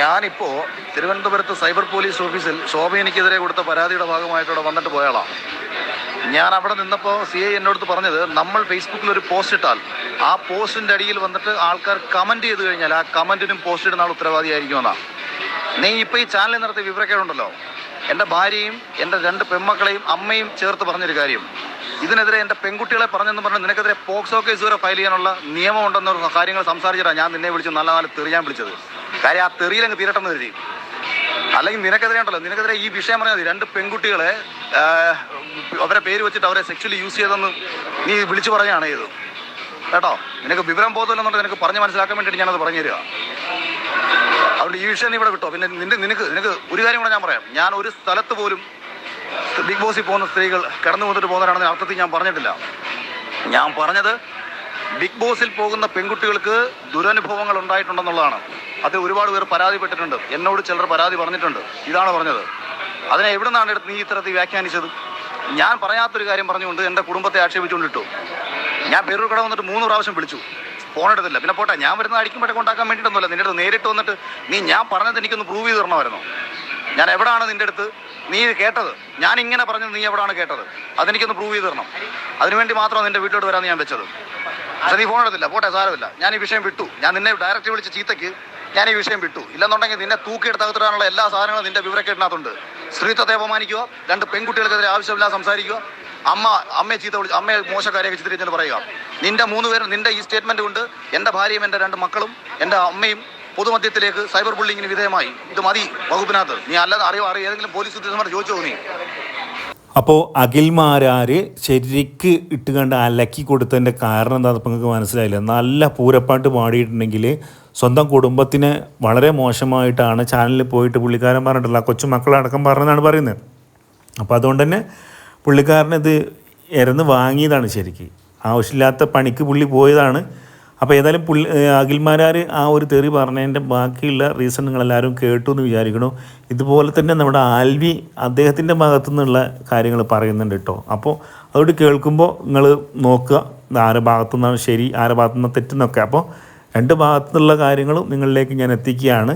ഞാനിപ്പോ തിരുവനന്തപുരത്ത് cyber police ഓഫീസിൽ ശോഭ എനിക്കെതിരെ കൊടുത്ത പരാതിയുടെ ഭാഗമായിട്ടവിടെ വന്നിട്ട് പോയാളാണ് ഞാൻ അവിടെ നിന്നപ്പോൾ സി ഐ എന്നോട് പറഞ്ഞത് നമ്മൾ ഫേസ്ബുക്കിൽ ഒരു പോസ്റ്റ് ഇട്ടാൽ ആ പോസ്റ്റിന്റെ അടിയിൽ വന്നിട്ട് ആൾക്കാർ കമന്റ് ചെയ്ത് കഴിഞ്ഞാൽ ആ കമന്റിനും പോസ്റ്റ് ഇടുന്ന ആൾ ഉത്തരവാദിയായിരിക്കുമെന്നാണ് നീ ഇപ്പോൾ ഈ ചാനലിൽ നടത്തിയ വിവരക്കേടുണ്ടല്ലോ എന്റെ ഭാര്യയും എന്റെ രണ്ട് പെൺമക്കളെയും അമ്മയും ചേർത്ത് പറഞ്ഞൊരു കാര്യം. ഇതിനെതിരെ എന്റെ പെൺകുട്ടികളെ പറഞ്ഞെന്ന് പറഞ്ഞ് നിനക്കെതിരെ പോക്സോ കേസ് വരെ ഫയൽ ചെയ്യാനുള്ള നിയമമുണ്ടെന്ന കാര്യങ്ങൾ സംസാരിച്ചിട്ടാണ് ഞാൻ നിന്നെ വിളിച്ച് നല്ല നല്ല തെറിയാൻ വിളിച്ചത്. കാര്യം ആ തെറിയിലങ്ങ് തീരട്ടെന്ന് കരുതി. അല്ലെങ്കിൽ നിനക്കെതിരെ ഉണ്ടല്ലോ നിനക്കെതിരെ ഈ വിഷയം പറഞ്ഞാൽ മതി. രണ്ട് പെൺകുട്ടികളെ അവരെ പേര് വെച്ചിട്ട് അവരെ സെക്ഷലി യൂസ് ചെയ്തെന്ന് നീ വിളിച്ചു പറഞ്ഞാണ് ചെയ്തത്. കേട്ടോ? നിനക്ക് വിവരം ബോധമില്ലെന്നുണ്ടെങ്കിൽ നിനക്ക് പറഞ്ഞ് മനസ്സിലാക്കാൻ വേണ്ടിയിട്ട് ഞാനത് പറഞ്ഞു തരിക. അതുകൊണ്ട് ഈ വിഷയം ഇവിടെ വിട്ടോ. പിന്നെ നിന്റെ നിനക്ക് നിനക്ക് ഒരു കാര്യം കൂടെ ഞാൻ പറയാം. ഞാൻ ഒരു സ്ഥലത്ത് പോലും ബിഗ് ബോസിൽ പോകുന്ന സ്ത്രീകൾ കിടന്നു കൊണ്ടിട്ട് പോകുന്നവരാണെന്ന് അർത്ഥത്തിൽ ഞാൻ പറഞ്ഞിട്ടില്ല. ഞാൻ പറഞ്ഞത് ബിഗ് ബോസിൽ പോകുന്ന പെൺകുട്ടികൾക്ക് ദുരനുഭവങ്ങൾ ഉണ്ടായിട്ടുണ്ടെന്നുള്ളതാണ്. അത് ഒരുപാട് പേർ പരാതിപ്പെട്ടിട്ടുണ്ട്. എന്നോട് ചിലർ പരാതി പറഞ്ഞിട്ടുണ്ട്. ഇതാണ് പറഞ്ഞത്. അതിനെ എവിടെ നിന്നാണ് എടുത്ത് നീ ഇത്തരത്തിൽ വ്യാഖ്യാനിച്ചത്? ഞാൻ പറയാത്തൊരു കാര്യം പറഞ്ഞുകൊണ്ട് എന്റെ കുടുംബത്തെ ആക്ഷേപിച്ചുകൊണ്ടിട്ടു. ഞാൻ പേരൂർ കട വന്നിട്ട് മൂന്ന് പ്രാവശ്യം വിളിച്ചു. ഫോൺ എടുത്തില്ല. പിന്നെ പോട്ടെ ഞാൻ വരുന്ന അടിക്കുമ്പോഴേ കൊണ്ടാക്കാൻ വേണ്ടിയിട്ടൊന്നുമല്ല. നിന്റെ അടുത്ത് നേരിട്ട് വന്നിട്ട് നീ ഞാൻ പറഞ്ഞത് എനിക്കൊന്ന് പ്രൂവ് ചെയ്ത് തരണമായിരുന്നു. ഞാൻ എവിടാണ് നിന്റെ അടുത്ത് നീ കേട്ടത്? ഞാൻ ഇങ്ങനെ പറഞ്ഞത് നീ എവിടാണ് കേട്ടത്? അതെനിക്കൊന്ന് പ്രൂവ് ചെയ്ത് തരണം. അതിനുവേണ്ടി മാത്രമാണ് നിന്റെ വീട്ടിലോട്ട് വരാമെന്ന് ഞാൻ വെച്ചത്. പക്ഷെ നീ ഫോൺ എടുത്തില്ല. പോട്ടെ സാരമില്ല. ഞാൻ ഈ വിഷയം വിട്ടു. ഞാൻ നിന്നെ ഡയറക്റ്റ് വിളിച്ച് ചീത്തയ്ക്ക് ഞാൻ ഈ വിഷയം വിട്ടു. ഇല്ലെന്നുണ്ടെങ്കിൽ നിന്നെ തൂക്കിയെടുത്തകത്തിടാനുള്ള എല്ലാ സാധനങ്ങളും നിന്റെ വിവരക്കേട്ടിനകത്തുണ്ട് സ്ത്രീത്വത്തെ അപമാനിക്കുക രണ്ട് പെൺകുട്ടികൾക്കെതിരെ ആവശ്യമില്ലാതെ സംസാരിക്കുക. അമ്മ അമ്മയെ ചീത്ത വിളിച്ച് അമ്മയെ മോശക്കാരെയൊക്കെ ചിത്രീകരിച്ചു പറയുക. നിന്റെ മൂന്ന് പേരും നിന്റെ ഈ സ്റ്റേറ്റ്മെന്റ് കൊണ്ട് എന്റെ ഭാര്യയും എന്റെ രണ്ട് മക്കളും എന്റെ അമ്മയും പൊതുമധ്യത്തിലേക്ക് സൈബർ ബുള്ളിങ്ങിന് വിധേയമായി. ഇത് മതി വകുപ്പിനകത്ത്. നീ അല്ലാതെ അറിയോ? അറിയോ? ഏതെങ്കിലും പോലീസ് ഉദ്യോഗസ്ഥന്മാർ ചോദിച്ചോ നീ? അപ്പോൾ അഖിൽമാരാർ ശരിക്ക് ഇട്ട് കണ്ട് അലക്കി കൊടുത്തതിന്റെ കാരണം എന്താണെന്ന് നിങ്ങൾക്ക് മനസ്സിലായില്ല? നല്ല പൂരപ്പാട്ട് പാടിയിട്ടുണ്ടെങ്കിൽ സ്വന്തം കുടുംബത്തിന് വളരെ മോശമായിട്ടാണ് ചാനലിൽ പോയിട്ട് പുള്ളിക്കാരൻ പറഞ്ഞിട്ടുള്ള കൊച്ചു മക്കളടക്കം പറഞ്ഞെന്നാണ് പറയുന്നത്. അപ്പോൾ അതുകൊണ്ട് തന്നെ പുള്ളിക്കാരനത് ഇരന്ന് വാങ്ങിയതാണ് ശരിക്ക്. ആവശ്യമില്ലാത്ത പണിക്ക് പുള്ളി പോയതാണ്. അപ്പോൾ ഏതായാലും പുള്ളി അഖിൽമാരാർ ആ ഒരു തെറി പറഞ്ഞതിന്റെ ബാക്കിയുള്ള റീസൺ നിങ്ങളെല്ലാവരും കേട്ടു എന്ന് വിചാരിക്കണു ഇതുപോലെ തന്നെ നമ്മുടെ ആൽവി അദ്ദേഹത്തിന്റെ ഭാഗത്തു നിന്നുള്ള കാര്യങ്ങൾ പറയുന്നുണ്ട് കേട്ടോ. അപ്പോൾ അതുകൊണ്ട് കേൾക്കുമ്പോൾ നിങ്ങൾ നോക്കുക ആരുടെ ഭാഗത്തു നിന്നാണ് ശരി ആരുടെ ഭാഗത്തു നിന്നാണ് തെറ്റെന്നൊക്കെ. അപ്പോൾ രണ്ട് ഭാഗത്തു നിന്നുള്ള കാര്യങ്ങളും നിങ്ങളിലേക്ക് ഞാൻ എത്തിക്കുകയാണ്.